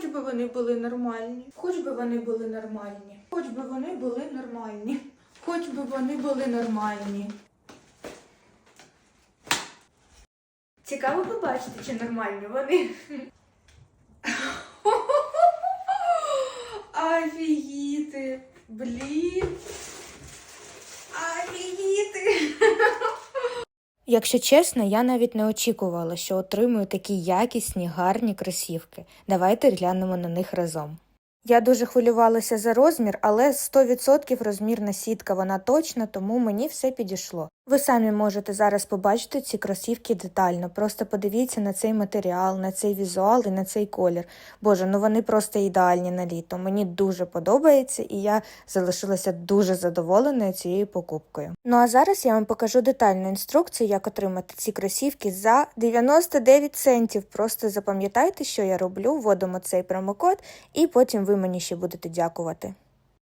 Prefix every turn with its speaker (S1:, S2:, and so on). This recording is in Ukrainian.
S1: Хоч би вони були нормальні, хоч би вони були нормальні, хоч би вони були нормальні, хоч би вони були нормальні. Цікаво побачити, чи нормальні вони. Офігіти! Блін! Офігіти! Якщо чесно, я навіть не очікувала, що отримую такі якісні, гарні кросівки. Давайте глянемо на них разом. Я дуже хвилювалася за розмір, але 100% розмірна сітка вона точна, тому мені все підійшло. Ви самі можете зараз побачити ці кросівки детально. Просто подивіться на цей матеріал, на цей візуал і на цей колір. Боже, ну вони просто ідеальні на літо. Мені дуже подобається, і я залишилася дуже задоволеною цією покупкою. Ну а зараз я вам покажу детальну інструкцію, як отримати ці кросівки за 99 центів. Просто запам'ятайте, що я роблю, вводимо цей промокод, і потім ви мені ще будете дякувати.